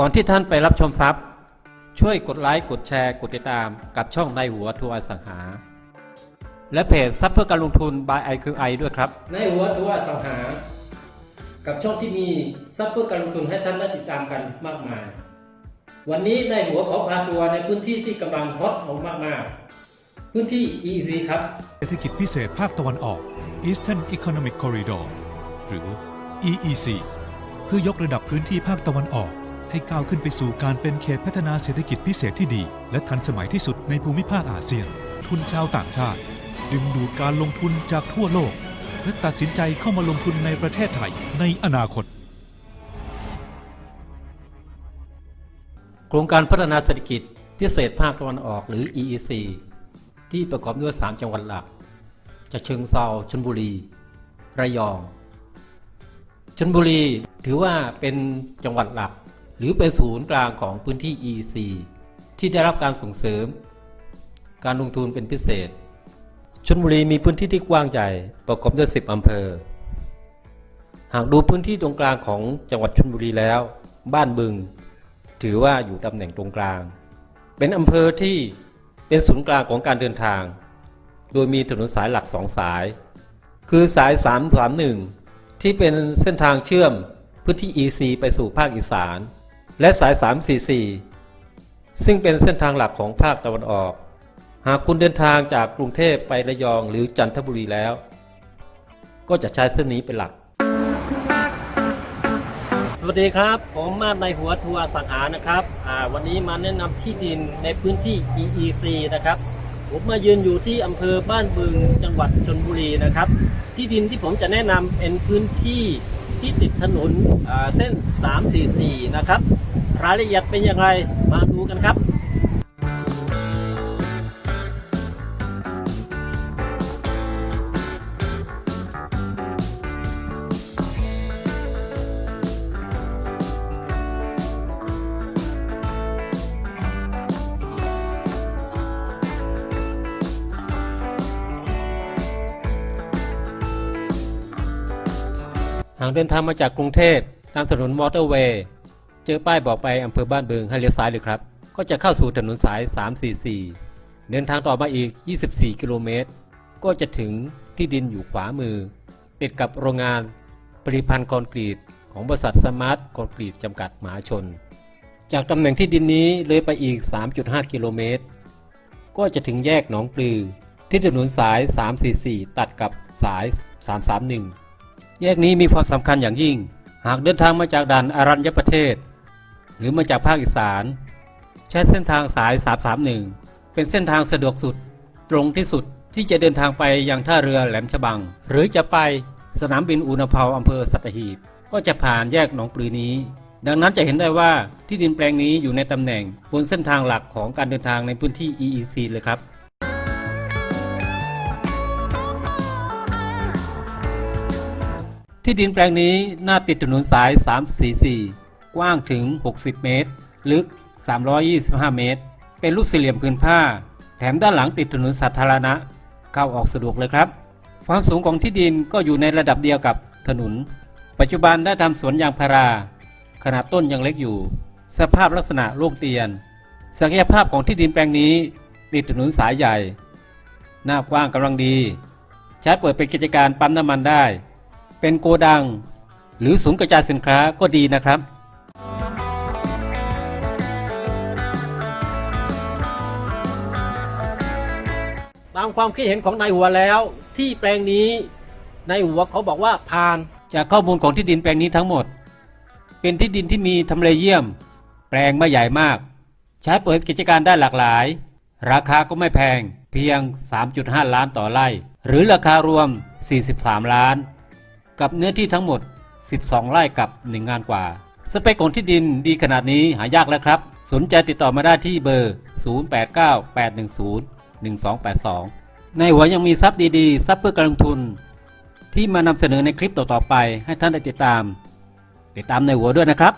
ก่อนที่ท่านไปรับชมทรัพย์ ช่วยกดไลค์ กดแชร์ กดติดตามกับช่องในหัวทัวร์อสังหา และเพจทรัพย์เพื่อการลงทุน by IQI ด้วยครับ ในหัวทัวร์อสังหา กับช่องที่มีทรัพย์เพื่อการลงทุนให้ท่านได้ติดตามกันมากมาย วันนี้ในหัวขอพาทัวร์ในพื้นที่ที่กำลังฮอตเอามากๆ พื้นที่ EEZ ครับ เศรษฐกิจพิเศษภาคตะวันออก Eastern Economic Corridor หรือ EEC เพื่อยกระดับพื้นที่ภาคตะวันออก ให้ก้าวขึ้นไปสู่การเป็นเขตพัฒนาเศรษฐกิจพิเศษที่ดี และทันสมัยที่สุดในภูมิภาคอาเซียน ทุนชาวต่างชาติ ดึงดูดการลงทุนจากทั่วโลก และตัดสินใจเข้ามาลงทุนในประเทศไทยในอนาคต โครงการพัฒนาเศรษฐกิจพิเศษภาคตะวันออกหรือ EEC ที่ประกอบด้วย 3 จังหวัดหลักจะเชิงเซาชลบุรี ระยองชลบุรีถือว่าเป็นจังหวัดหลัก หรือเป็นศูนย์กลางของพื้นที่ ec ที่ได้รับการส่งเสริม การลงทุนเป็นพิเศษ ชลบุรีมีพื้นที่ที่กว้างใหญ่ประกอบด้วย 10 อำเภอ หากดูพื้นที่ตรงกลางของจังหวัดชลบุรีแล้ว บ้านบึง ถือว่าอยู่ตำแหน่งตรงกลาง เป็นอำเภอที่เป็นศูนย์กลางของการเดินทาง โดยมีถนนสายหลักสองสาย คือสาย 331 ที่เป็นเส้นทางเชื่อมพื้นที่ EC ไปสู่ภาคอีสาน และสาย 344 ซึ่งเป็นเส้นทางหลักของภาคตะวันออก หากคุณเดินทางจากกรุงเทพไประยองหรือจันทบุรีแล้ว ก็จะใช้เส้นนี้เป็นหลัก สวัสดีครับ ผมมาดในหัวทัวร์สังหานะครับวันนี้มาแนะนำที่ดินในพื้นที่ EEC นะครับผมมายืนอยู่ที่อำเภอบ้านบึงจังหวัดชนบุรีนะครับ ที่ดินที่ผมจะแนะนำเป็นพื้นที่ที่ติดถนนเส้น 344 นะครับ รายละเอียดเป็นอย่างไรมาดูกันครับหากเดินทางมาจากกรุงเทพตามถนนมอเตอร์เวย์ เจอป้ายบอกไปอำเภอบ้านบึงให้เลี้ยวซ้ายเลยครับ ก็จะเข้าสู่ถนนสาย 344 เดินทางต่อมาอีก 24 กิโลเมตร ก็จะถึงที่ดินอยู่ขวามือ ติดกับโรงงานผลิตภัณฑ์คอนกรีต ของบริษัทสมาร์ทคอนกรีตจำกัดมหาชน จากตำแหน่งที่ดินนี้เลยไปอีก 3.5 กิโลเมตร ก็จะถึงแยกหนองปลือ ที่ถนนสาย 344 ตัดกับสาย 331 แยกนี้มีความสำคัญอย่างยิ่ง หากเดินทางมาจากด่านอารัญญประเทศ หรือมาจากภาคอีสาน ใช้เส้นทางสาย 331 เป็นเส้นทางสะดวกสุด ตรงที่สุดที่จะเดินทางไปยังท่าเรือแหลมฉบัง หรือจะไปสนามบินอุณภาวอำเภอสัตหีบ ก็จะผ่านแยกหนองปลือนี้ ดังนั้นจะเห็นได้ว่าที่ดินแปลงนี้อยู่ในตำแหน่งบนเส้นทางหลักของการเดินทางในพื้นที่ EEC เลยครับที่ดินแปลงนี้หน้าติดถนนสาย 344 กว้างถึง 60 เมตร ลึก 325 เมตร เป็นรูปสี่เหลี่ยมพื้นผ้า แถมด้านหลังติดถนนสาธารณะ เข้าออกสะดวกเลยครับ ความสูงของที่ดินก็อยู่ในระดับเดียวกับถนน ปัจจุบันได้ทำสวนยางพารา ขนาดต้นยังเล็กอยู่ สภาพลักษณะโล่งเตียน ศักยภาพของที่ดินแปลงนี้ ติดถนนสายใหญ่ หน้ากว้างกำลังดี ใช้เปิดเป็นกิจการปั๊มน้ำมันได้ เป็นโกดัง หรือศูนย์กระจายสินค้าก็ดีนะครับ ตามความคิดเห็นของนายหัวแล้ว ที่แปลงนี้นายหัวเขาบอกว่าผ่าน จากข้อมูลของที่ดินแปลงนี้ทั้งหมด เป็นที่ดินที่มีทำเลเยี่ยม แปลงไม่ใหญ่มาก ใช้เปิดกิจการได้หลากหลาย ราคาก็ไม่แพงเพียง 3.5 ล้านต่อไร่ หรือราคารวม 43 ล้าน กับเนื้อที่ทั้งหมด 12 ไร่กับ 1 งานกว่า สเปคของที่ดินดีขนาดนี้หายากแล้วครับ สนใจติดต่อมาได้ที่เบอร์ 1282 ในหัวยังมีทรัพย์ดีๆ ทรัพย์เพื่อการลงทุน ที่มานำเสนอในคลิปต่อๆไปให้ท่านได้ติดตาม ติดตามในหัวด้วยนะครับ